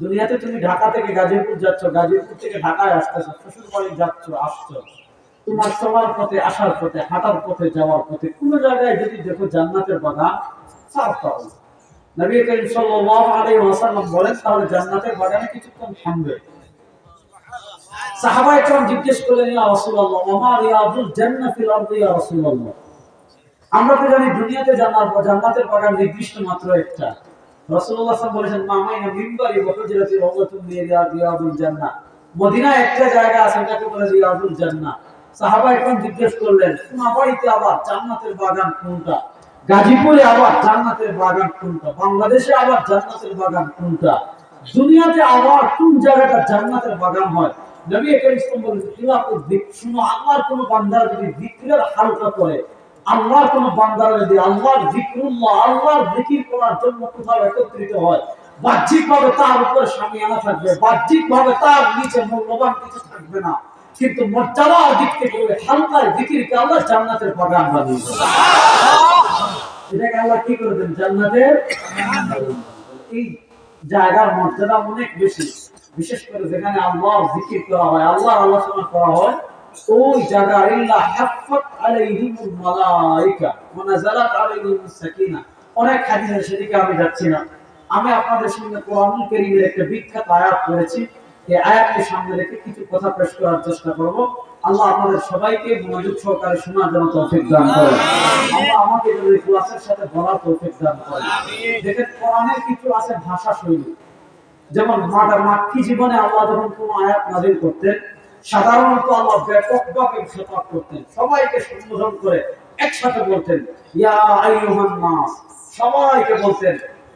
দুনিয়াতে তুমি ঢাকা থেকে গাজীপুর যাচ্ছ, গাজীপুর থেকে ঢাকায় আসতেছো শ্বশুর বাড়ি যাচ্ছ তোমার পথে, আসার পথে, হাঁটার পথে, যাওয়ার পথে জায়গায় যদি দেখো জান্নাতের বাগান নবী করিম সাল্লাল্লাহু আলাইহি ওয়াসাল্লাম বলেন, তাহলে জান্নাতের বাগানে কিছুক্ষণ থামবে। জিজ্ঞেস করলেন, ইয়া রাসূলুল্লাহ রিয়াদুল ফিল ইয়া রাসূলুল্লাহ? আমরা তো জানি দুনিয়াতে জান্নাত, জান্নাতের বাগান নির্দিষ্ট মাত্র একটা। রাসূলুল্লাহ সাল্লাল্লাহু বলেছেন মামাইনা মিম্বারি ওয়া হুজরাতি রাওয়াতুম মিন রিয়াদুল জান্নাহ। একটা জায়গা আছে এটাকে বলে জান্নাহ। সাহাবা জিজ্ঞেস করলেন আবার জান্নাতের বাগান কোনটা? গাজীপুরে আবার জান্নাতের বাগান কোনটা? বাংলাদেশে আবার জান্নাতের বাগান কোনটা? দুনিয়াতে আবার কোন জায়গাটা জান্নাতের বাগান হয়? নবী করিম সাল্লাল্লাহু আলাইহি ওয়াসাল্লাম আল্লাহর কোন বান্দার যদি জিকিরের হালকা করে আল্লাহর কোন বান্দার যদি আল্লাহর জিকরুল্লাহ আল্লাহর জিকির করার জন্য কোথাও একত্রিত হয়। বাহ্যিক ভাবে তার উপর সামিয়ানা থাকবে বাহ্যিক ভাবে তার নিচে মূল্যবান কিছু থাকবে না। কিন্তু মর্যাদার দিক থেকে ওই হালকার জিকিরকে আল্লাহ জান্নাতের বাগান বানিয়ে এটাকে আল্লাহ কি করে দেন? জান্নাতের এই জায়গার মর্যাদা অনেক বেশি। বিশেষ করে যেখানে আল্লাহর জিকির করা হয় আল্লাহ আলোচনা করা হয় ওই জায়গা ইল্লা হাফাত আলাইহিমুল মালাইকা ওয়া নাযালাত আলাইহিমুস সাকিনা। অনেক হাদিসে সেদিকে আমি যাচ্ছি না। আমি আপনাদের সামনে কোরআনুল কারীমের একটা বিখ্যাত আয়াত পড়েছি। এই আয়াতকে সামনে রেখে কিছু কথা পেশ করার চেষ্টা করব। আল্লাহ আপনাদের সবাইকে মনোযোগ সহকারে শোনার জন্য তৌফিক দান করেন। আল্লাহ আমাকে যেন ক্লাসের সাথে বলার তৌফিক দান করেন। দেখেন কোরআনের কিছু আছে ভাষা শৈলী। যেমন মাটা মাক্কি জীবনে আল্লাহ যখন কোন আয়াত নাজিল করতেন সাধারণত আল্লাহ ব্যাপকভাবে খেতাব করতেন। সবাইকে সম্বোধন করে একসাথে বলতেন, ইয়া আইয়ুহান নাস। সবাইকে বলতেন,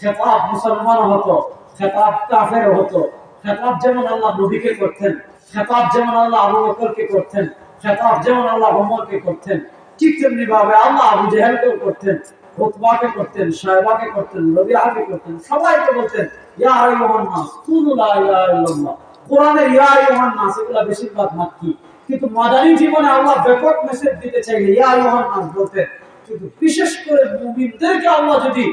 খেতাব মুসলমান হতো, খেতাব কাফের হতো, খেতাব যেমন আল্লাহ নবীকে করতেন, খেতাব যেমন আল্লাহ আবু বকরকে করতেন, খেতাব যেমন আল্লাহ ওমরকে করতেন, ঠিক তেমনি ভাবে আল্লাহ আবু জেহেলকেও করতেন, খুতবাকে করতেন, সাহেবাকে করতেন রবিআকে করতেন, সবাইকে বলতেন, ইয়া আইয়ুহান নাস, কুলু লা ইলাহা ইল্লাল্লাহ। কোরআনের ইয়া আইয়ুহান নাস, এগুলা বেশিরভাগ মাক্কি কিন্তু মাদানী জীবনে আল্লাহ ব্যাপক মেসেজ দিতে চাইলে ইয়া আইয়ুহান নাস বলতেন। কিন্তু বিশেষ করে মুমিনদেরকে আল্লাহ যদি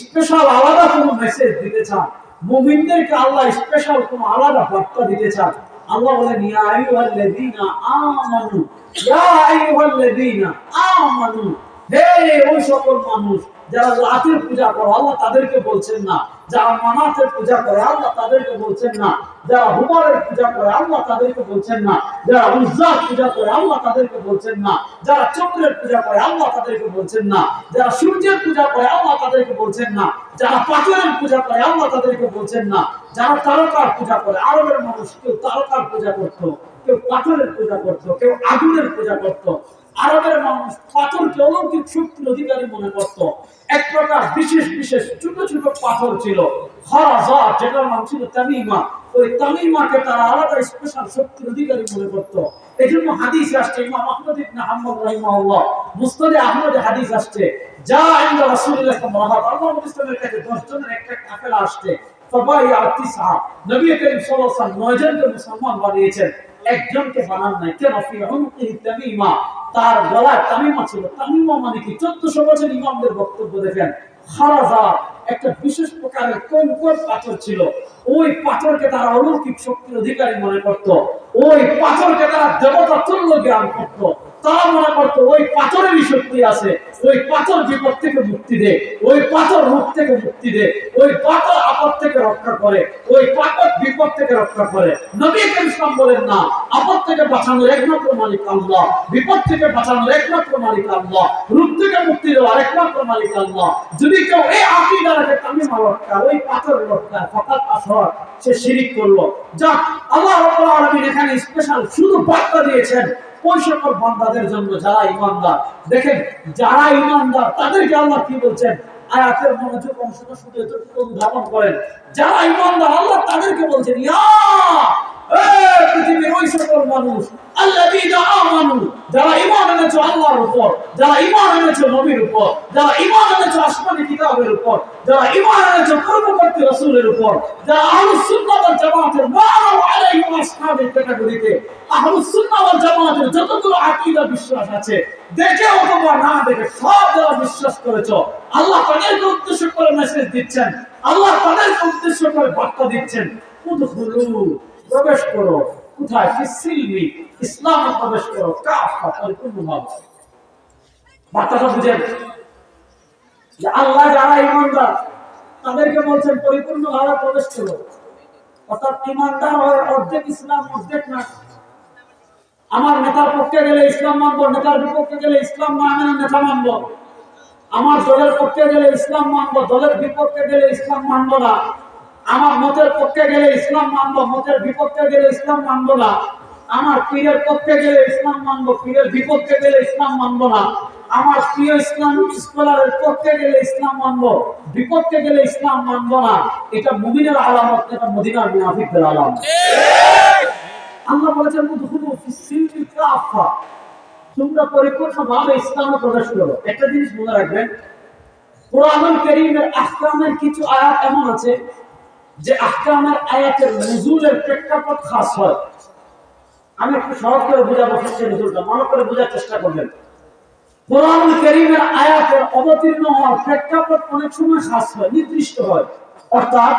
স্পেশাল আলাদা কোনো মেসেজ দিতে চান, মুমিনদেরকে আল্লাহ স্পেশাল কোনো আলাদা বার্তা দিতে চান, আল্লাহ বলেন, ইয়া আইয়ুহাল্লাযীনা আমানু, ইয়া আইয়ুহাল্লাযীনা আমানু, হে ওই সকল মানুষ যারা লাতের পূজা করে, আল্লাহ তাদেরকে বলছেন না। যারা মানাতের পূজা করে, আল্লাহ তাদেরকে বলছেন না। যারা হুমারের পূজা করে, আল্লাহ তাদেরকে বলছেন না। যারা উজ্জার পূজা করে, আল্লাহ তাদেরকে বলছেন না। যারা চন্দ্রের পূজা করে, আল্লাহ তাদেরকে বলছেন না। যারা সূর্যের পূজা করে, আল্লাহ তাদেরকে বলছেন না। যারা পাথরের পূজা করে, আল্লাহ তাদেরকে বলছেন না। যারা তারকার পূজা করে, আরবের মানুষ কেউ তারকার পূজা করতো, কেউ পাথরের পূজা করতো, কেউ আগুনের পূজা করতো। আরবের মানুষ পাথরকে অলৌকিক শক্তির অধিকারী মনে করত। এক প্রকার বিশেষ বিশেষ ছোট ছোট পাথর ছিল। খরাজা, যেটার নাম ছিল তামিমা, ওই তামিমাকে তারা আলাদা স্পেশাল শক্তির অধিকারী মনে করত। এই জন্য হাদিস আসছে, ইমাম আহমদ ইবনে হাম্মদ রাহিমাহুল্লাহ আহমদে হাদিস আসছে, যা ইন্দা রাসূলুল্লাহ সাল্লাল্লাহু আলাইহি ওয়া সাল্লামের কাছে 10 জনের একটা কাফেলা আসছে ছিল। মানে একটা বিশেষ কোন পাথর ছিল। ওই পাথরকে তারা অলৌকিক শক্তির অধিকারী মনে করত। ওই পাথরকে তারা দেবতা তুল্য জ্ঞান করত। তারা মনে করতো ওই পাথরেরই শক্তি আছে। ওই পাথর বিপদ থেকে মুক্তি দে, ওই পাথর রূপ থেকে মুক্তি দে, ওই পাথর আপদ থেকে রক্ষা করে, ওই পাথর বিপদ থেকে রক্ষা করে। নবী ইসলাম বলেন, না, আপদ থেকে বাঁচানোর একমাত্র মালিক আল্লাহ, বিপদ থেকে বাঁচানোর একমাত্র মালিক আল্লাহ, রূপ থেকে মুক্তি দেওয়ার একমাত্র মালিক আল্লাহ। যদি কেউ এই আকিদা রাখে তামিমা রক্ষা ওই পাথর রক্ষা ফাকাত আসর, সে শিরিক করল। যা আল্লাহ রাব্বুল এখানে স্পেশাল শুধু বার্তা দিয়েছেন ওই সকল বান্দাদের জন্য যারা ইমানদার, দেখেন, যারা ইমানদার, তাদেরকে আল্লাহ কি বলছেন? আয়াতের মনোযোগ অংশটা শুধু এতটুকু করেন। যারা ইমানদার, আল্লাহ তাদেরকে বলছেন, ইয়া পৃথিবীর ওই সকল যতগুলো বিশ্বাস আছে, দেখে অথবা না দেখে সব যারা বিশ্বাস করেছ, আল্লাহ তাদেরকে উদ্দেশ্য করে মেসেজ দিচ্ছেন, আল্লাহ তাদেরকে উদ্দেশ্য করে বার্তা দিচ্ছেন প্রবেশ করো। কোথায়? ফিসিলমি ইসলামে প্রবেশ করো। কাফা পরিপূর্ণভাবে বার্তাটা বুঝেন? যে আল্লাহ যারা ইমানদার, তাদেরকে বলছেন পরিপূর্ণভাবে প্রবেশ করো। অর্থাৎ ইমানদার হয় অর্ধেক ইসলাম, অর্ধেক না। আমার নেতার পক্ষে গেলে ইসলাম মানব, নেতার বিপক্ষে গেলে ইসলাম না নেতা মানব। আমার দলের পক্ষে গেলে ইসলাম মানব, দলের বিপক্ষে গেলে ইসলাম মানব না। আমার মতের পক্ষে গেলে ইসলাম মানব, মতের বিপক্ষে গেলে ইসলাম মানব না। আমার পীরের পক্ষে গেলে ইসলাম মানব, পীরের বিপক্ষে গেলে ইসলাম মানব না। আমার প্রিয় ইসলামিক স্কলারের পক্ষে গেলে ইসলাম মানব, বিপক্ষে গেলে ইসলাম মানব না। এটা মুমিনের আলামত, এটা মদিনার মুনাফিকদের আলামত। আল্লাহ বলেছেন মুদখুলু ফিস-সিলমি কাফা তোমরা পরিপূর্ণভাবে ইসলামে প্রবেশ করো। একটা জিনিস মনে রাখবেন, কোরআনুল কারীমের আহকামের কিছু আয়াত এমন আছে যে আহকামের আয়াতের প্রেক্ষাপট খাস হয়। আমি একটু সহজ করে মনে করে বোঝার চেষ্টা করবেন। কোরআনুল কারীমের আয়াতের অবতীর্ণ হওয়ার প্রেক্ষাপট অনেক সময় খাস হয়, নির্দিষ্ট হয়। অর্থাৎ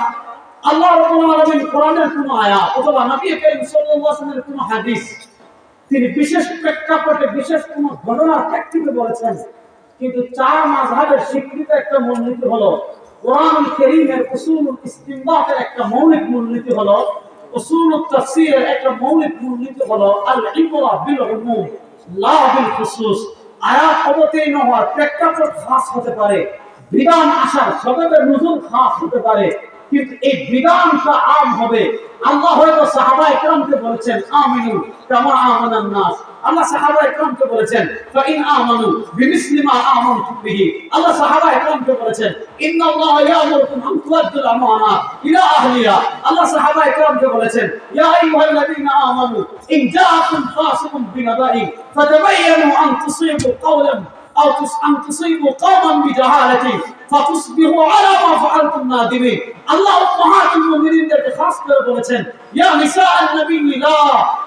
আল্লাহ রাব্বুল আলামিন কোরআনের কোন আয়াত অথবা নবী করিম সাল্লাল্লাহু আলাইহি হাদিস, তিনি বিশেষ প্রেক্ষাপটে বিশেষ কোন ঘটনার প্রেক্ষিতে বলেছেন। কিন্তু চার মাযহাবের স্বীকৃত একটা মূলনীতি হলো কারীমের উসুল একটা মৌলিক মূলনীতি হলো, উসুল তাফসীরের একটা মৌলিক মূলনীতি হলো আল ইবরা বিল উমুম লা বিল খুসুস আয়াত অবতীর্ণ হওয়ার প্রেক্ষাপট খাস হতে পারে, বিধান আসার সবেবের নজুল খাস হতে পারে। কিন্তু এই বিধানটা আম হবে। আল্লাহ হয়তো সাহাবা একরামকে বলেছেন, আমিনু কামা আমানান নাস। আল্লাহ সাহাবা একরামকে বলেছেন ফা ইন আমানু বিমিসলি আমানতু বিহি। আল্লাহ সাহাবা একরামকে বলেছেন, ইন্নাল্লাহ ইয়ামুরুকুম আন তুআদ্দুল আমানা ইলা আহলিহা। আল্লাহ সাহাবা একরামকে বলেছেন, ইয়া আইয়ুহাল্লাযীনা আমানু, ইন জাআকুম ফাসিকুম বিনাবাইন ফাতাবায়ানু আন তুসিবু কাওলান أو تس- أن تصيبوا قوما بجهالة فتصبحوا على ما فعلتم نادمين الله أمهات المؤمنين ذلك خاص করে বলেছেন يا نساء النبي لا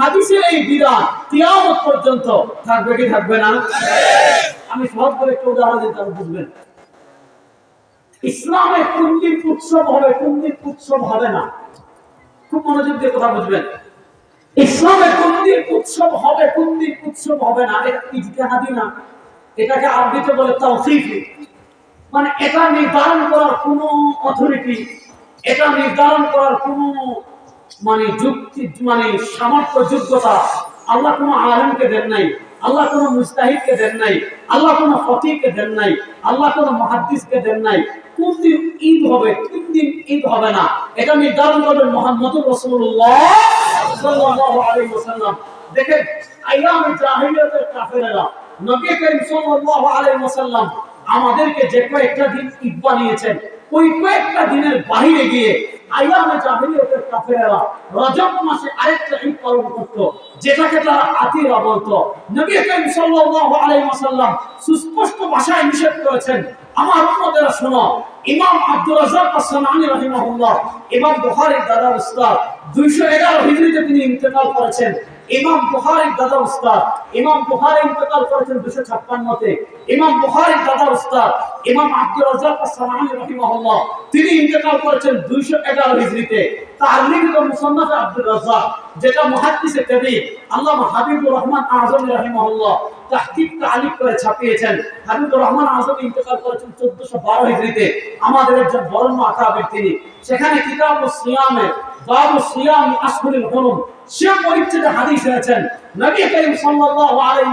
হাদিসের এই বিধান কিয়ামত পর্যন্ত থাকবে কি থাকবে না? আমি সহজ করে একটু উদাহরণ দিতে বুঝবেন? ইসলামে কোন দিন উৎসব হবে কোন দিন উৎসব হবে না। খুব মনোযোগ দিয়ে কথা বুঝবেন। ইসলামে কোন দিন উৎসব হবে কোন দিন উৎসব হবে না, এটা ইজতিহাদি না। এটাকে আরবিতে বলে তাওসিফি। মানে এটা নির্ধারণ করার কোনো অথরিটি এটা নির্ধারণ করার কোনো মানে যুক্তি মানে সামর্থ্য, যোগ্যতা। আল্লাহ কোনো আলেমকে দেন নাই, আল্লাহ কোনো মুস্তাহিদকে দেন নাই, আল্লাহ কোনো ফকিরকে দেন নাই, আল্লাহ কোনো মহাদ্দিসকে দেন নাই। কোন দিন ঈদ হবে, কোন দিন ঈদ হবে না। এটা নির্ধারণ করবেন আলাইহি ওয়াসাল্লাম। দেখেন, আইয়ামে জাহিলিয়াতের কাফেরেরা নবী করিম সাল্লাল্লাহু আলাইহি ওয়াসাল্লাম আমাদেরকে যে কয়েকটা দিন ঈদ বানিয়েছেন। ওই কয়েকটা দিনের বাহিরে গিয়ে নিষেধ করেছেন, আমার উম্মতেরা শোনো, ইমাম আব্দুর রাজ্জাক আস-সানানি রাহিমাহুল্লাহ ইমাম বুখারীর দাদা উস্তাদ 211 হিজরিতে তিনি ইন্তেকাল করেছেন। ইমাম বুখারীর দাদা উস্তাদ, ইমাম বুখারী ইন্তেকাল করেছেন 256 তে ইমাম বুখারীর দাদা উস্তাদ, ইমাম আব্দুল রাজ্জাক আস-সানানি তিনি ইন্তেকাল করেছেন 211 হিজরিতে তার লিখিত মুসন্নাফে আব্দুল রাজ্জাক, যেটা মুহাদ্দিসে কবির আল্লামা হাবিবুর রহমান আজম রাহিমাহুল্লাহ হাবিবুর রহমান আজম ইন্তেকাল করেছেন 1412 হিজরিতে আমাদের একজন বরণ্য আকাবের তিনি। সেখানে কিতাবুস সিয়ামে, বাবু সিয়াম হুরুম সে পরিচ্ছেদে হাদিস এনেছেন নবী করিম সাল্লাল্লাহু আলাইহি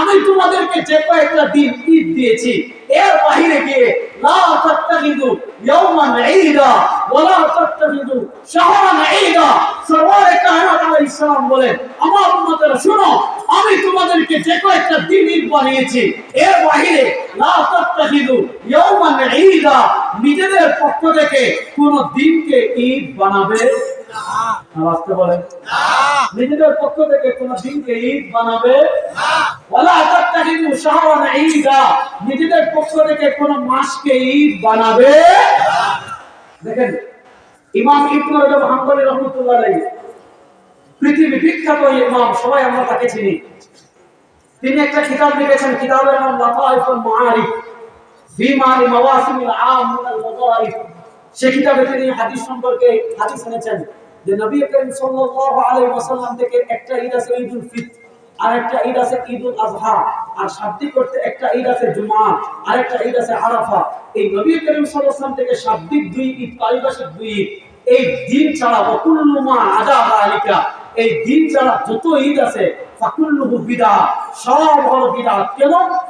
আমি তোমাদেরকে যে কয়েকটা দিন ঈদ দিয়েছি। এর বাহিরে গিয়ে লা তাত্তাখিদু ইয়াওমান ঈদা ওয়ালা তাত্তাখিদু শাহরান ঈদা। কায়নাত আলাইহিস সালাম বলেন, আমার উম্মতেরা, শুনো, আমি তোমাদেরকে যে কয়েকটা দিন ঈদ বানিয়েছি, এর বাহিরে লা তাত্তাখিদু ইয়াওমান ঈদা। নিজেদের পক্ষ থেকে কোন দিনকে ঈদ বানাবে আসতে বলেন নিজেদের পক্ষ থেকে কোন দিনকে ঈদ বানাবে? নিজেদের পক্ষ থেকে কোন মাসকে ঈদ বানাবে? দেখেন ইমাম ইবনে হাম্বলি রাহমাতুল্লাহ আলাইহি। পৃথিবী বিখ্যাত ইমাম সবাই আমরা তাকে চিনি। তিনি একটা কিতাব লিখেছেন কিতাবের নাম লাতাইফুল মাআরিফ। ফি মাআরি মাওয়াসিমিল আম মিনাল ওয়াযাইফ তিনি হাদিস সম্পর্কে হাদিস এনেছেন যে নবী করিম সাল্লাল্লাহু আলাইহি ওয়াসাল্লাম থেকে একটা ঈদ আছে ঈদুল ফিতর, আর একটা ঈদ আছে ঈদুল আর করতে একটা ঈদ আছে জুমআ আর একটা ঈদ আছে আরাফা। এই নবী করিম সাল্লাল্লাহু থেকে দুই ঈদ পারিভাষিক দুই ঈদ। এই দিন ছাড়া ওকুল্লু মা আদা আলিকা, এই দিন ছাড়া যত ঈদ আছে ফাকুল্লুহু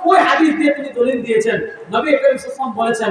ওই দিয়েছেন। বলেছেন